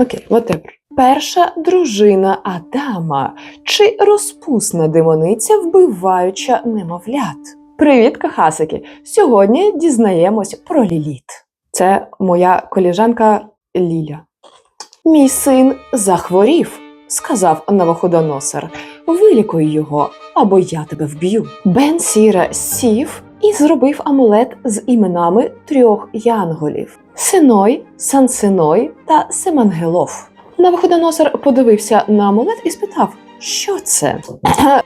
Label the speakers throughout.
Speaker 1: Окей, whatever. Перша дружина Адама чи розпусна демониця, вбиваюча немовлят. Привіт, кахасики! Сьогодні дізнаємось про Ліліт. Це моя коліжанка Ліля. Мій син захворів, сказав Навуходоносор. Вилікуй його, або я тебе вб'ю. Бен Сіра сів і зробив амулет з іменами трьох янголів: Синой, Сансиной та Семангелов. Навуходоносор подивився на амулет і спитав. Що це?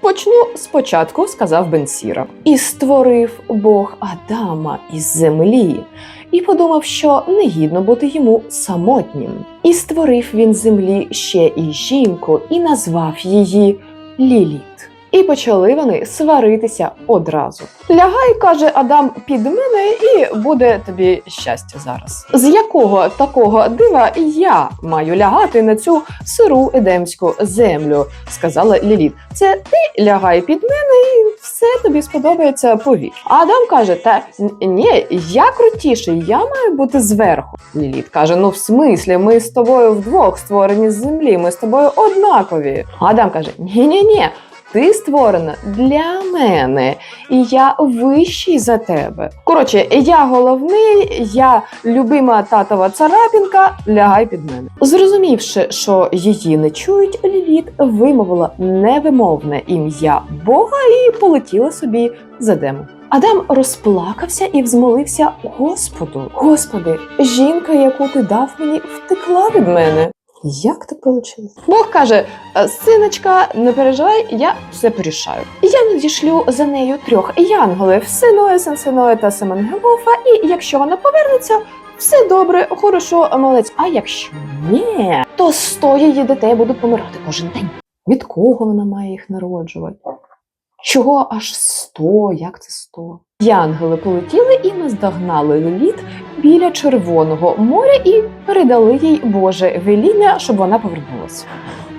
Speaker 1: Почну спочатку, сказав Бенсіра. І створив Бог Адама із землі, і подумав, що негідно бути йому самотнім. І створив він землі ще і жінку, і назвав її Ліліт. І почали вони сваритися одразу. Лягай, каже Адам, під мене, і буде тобі щастя зараз. З якого такого дива я маю лягати на цю сиру едемську землю? сказала Ліліт. Це ти лягай під мене, і все тобі сподобається. Повір. Адам каже: Та ні, я крутіший, я маю бути зверху. Ліліт каже: Ну, в смислі, ми з тобою вдвох створені з землі, ми з тобою однакові. Адам каже: Ні, ні, ні. Ти створена для мене, і я вищий за тебе. Коротше, я головний, я любима татова царапінка, лягай під мене. Зрозумівши, що її не чують, Ліліт вимовила невимовне ім'я Бога і полетіла собі за дему. Адам розплакався і взмолився Господу. Господи, жінка, яку ти дав мені, втекла від мене. Як так вийшло? Бог каже: «Е, синочка, не переживай, я все порішаю. Я надішлю за нею трьох янголів Синоя, Сенсиноя та Семенгелофа, і якщо вона повернеться, все добре, хорошо, молодець. А якщо ні, то сто її дітей будуть помирати кожен день. Від кого вона має їх народжувати? Чого аж сто? Як це сто? Янголи полетіли і наздогнали Ліліт біля Червоного моря і передали їй Боже веління, щоб вона повернулася.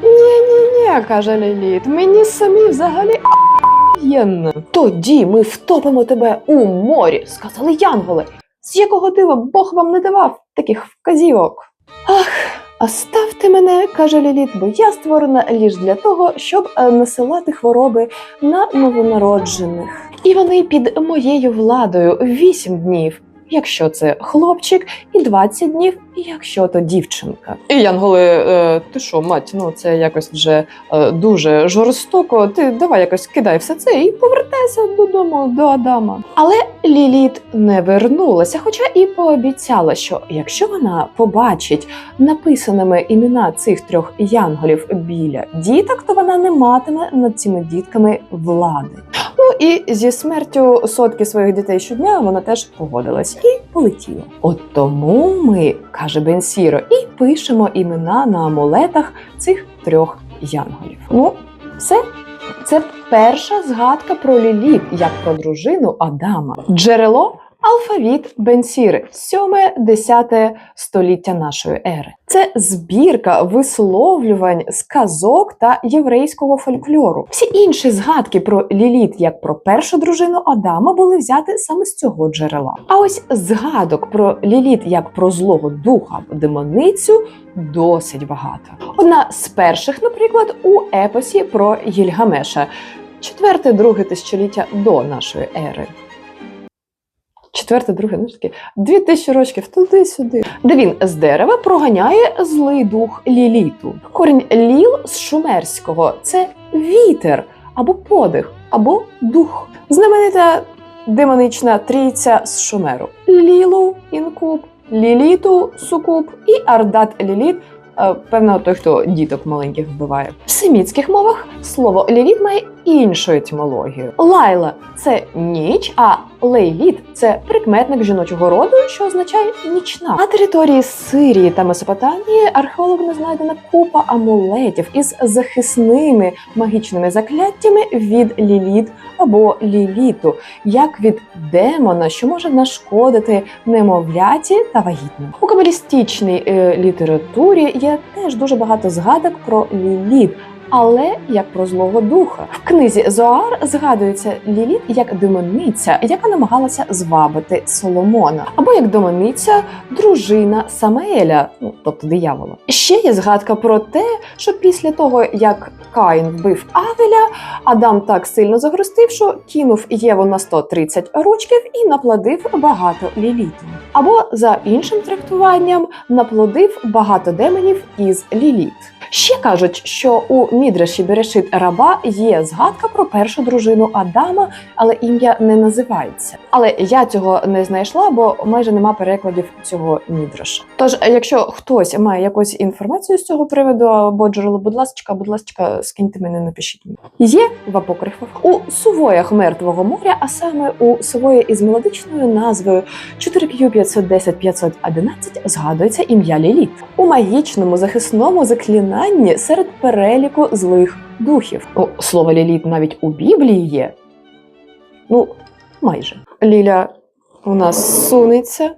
Speaker 1: Ні, ні, ні, каже Ліліт, мені самі взагалі єнно. Тоді ми втопимо тебе у морі, сказали янголи. З якого дива Бог вам не давав таких вказівок? Ах, оставте мене, каже Ліліт, бо я створена ліж для того, щоб е, насилати хвороби на новонароджених. І вони під моєю владою вісім днів. Якщо це хлопчик, і 20 днів, якщо то дівчинка. І Янголи, е, ти що, мать, ну це якось вже е, дуже жорстоко. Ти давай якось кидай все це і повертайся додому до Адама. Але Ліліт не вернулася, хоча і пообіцяла, що якщо вона побачить написаними імена цих трьох янголів біля діток, то вона не матиме над цими дітками влади. Ну і зі смертю сотки своїх дітей щодня вона теж погодилась і полетіла. От тому ми, каже Бенсіро, і пишемо імена на амулетах цих трьох янголів. Ну, все. Це перша згадка про Ліліт, як про дружину Адама. Джерело алфавіт Бенсіри, 7-10 століття нашої ери. Це збірка висловлювань, сказок та єврейського фольклору. Всі інші згадки про Ліліт, як про першу дружину Адама, були взяти саме з цього джерела. А ось згадок про Ліліт як про злого духа демоницю досить багато. Одна з перших, наприклад, у епосі про Гільгамеша, четверте-друге тисячоліття до нашої ери. Четверте, друге, ну ж таки, дві тисячі років туди-сюди. Де він з дерева проганяє злий дух ліліту. Корінь ліл з шумерського це вітер або подих, або дух. Знаменита демонична трійця з шумеру: Лілу інкуб, Ліліту сукуб і Ардат Ліліт. е, Певно, той, хто діток маленьких вбиває. В семітських мовах слово ліліт має іншу етимологію. Лайла це ніч, а лейліт це прикметник жіночого роду, що означає нічна. На території Сирії та Месопотамії археологами знайдена купа амулетів із захисними магічними закляттями від ліліт або ліліту, як від демона, що може нашкодити немовляті та вагітним. У кабалістичній е, літературі є теж дуже багато згадок про ліліт. Але як про злого духа. В книзі Зоар згадується Ліліт як демониця, яка намагалася звабити Соломона, або як демониця дружина Самаеля, ну тобто диявола. Ще є згадка про те, що після того як Каїн вбив Авеля, Адам так сильно загрустив, що кинув Єву на 130 ручків і наплодив багато ліліту. Або за іншим трактуванням наплодив багато демонів із ліліт. Ще кажуть, що у Мідраші Берешит Раба є згадка про першу дружину Адама, але ім'я не називається. Але я цього не знайшла, бо майже нема перекладів цього Мідраша. Тож, якщо хтось має якусь інформацію з цього приводу або джерело, будь ласка, будь ласка, скиньте мене, напишіть мені. Є в апокрифах у сувоях Мертвого моря, а саме у сувої із мелодичною назвою 4Q510-511 згадується ім'я Ліліт. У магічному захисному заклинанні серед переліку злих духів. О, слово Ліліт навіть у Біблії є. Ну, майже. Ліля у нас сунеться.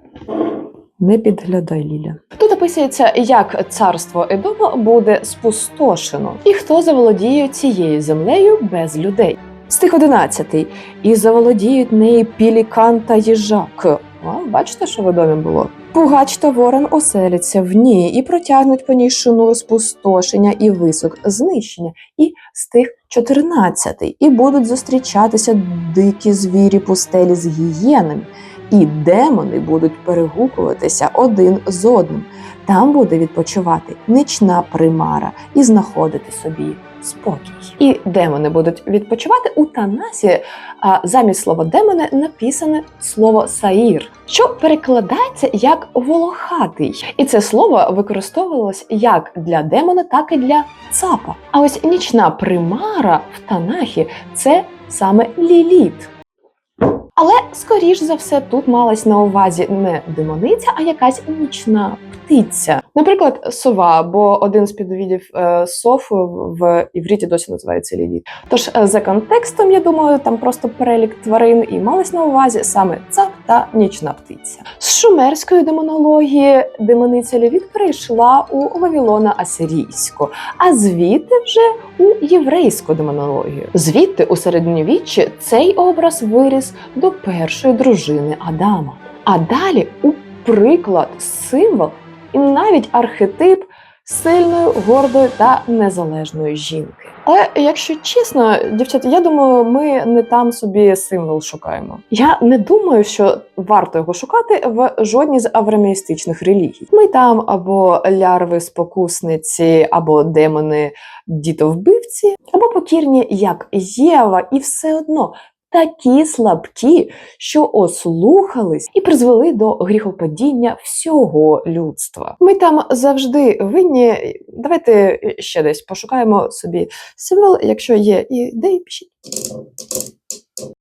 Speaker 1: Не підглядай, Ліля. Тут описується, як царство Едома буде спустошено, і хто заволодіє цією землею без людей. Стих 11. І заволодіють неї пілікан та їжак. А, бачите, що в Едомі було? Пугач та ворон оселяться в ній і протягнуть по ній шнур спустошення і висок знищення. І стих 14. І будуть зустрічатися дикі звірі пустелі з гієнами, і демони будуть перегукуватися один з одним. Там буде відпочивати нічна примара і знаходити собі спокій. І демони будуть відпочивати у Танасі. А замість слова демони написане слово саїр, що перекладається як волохатий. І це слово використовувалось як для демона, так і для цапа. А ось нічна примара в Танахі це саме ліліт. Але, скоріш за все, тут малась на увазі не демониця, а якась нічна птиця. Наприклад, сова, бо один з підвідів е, сов в івріті досі називається ліліт. Тож е, за контекстом, я думаю, там просто перелік тварин і малась на увазі саме цап та нічна птиця. З шумерської демонології демониця ліліт перейшла у Вавилона Асирійську, а звідти вже у єврейську демонологію. Звідти у середньовіччі цей образ виріс до першої дружини Адама. А далі у приклад, символ і навіть архетип сильної, гордої та незалежної жінки. Але якщо чесно, дівчата, я думаю, ми не там собі символ шукаємо. Я не думаю, що варто його шукати в жодній з авраамістичних релігій. Ми там або лярви спокусниці, або демони дітовбивці, або покірні, як Єва, і все одно. Такі слабкі, що ослухались і призвели до гріхопадіння всього людства. Ми там завжди винні. Давайте ще десь пошукаємо собі символ. Якщо є ідеї, пишіть.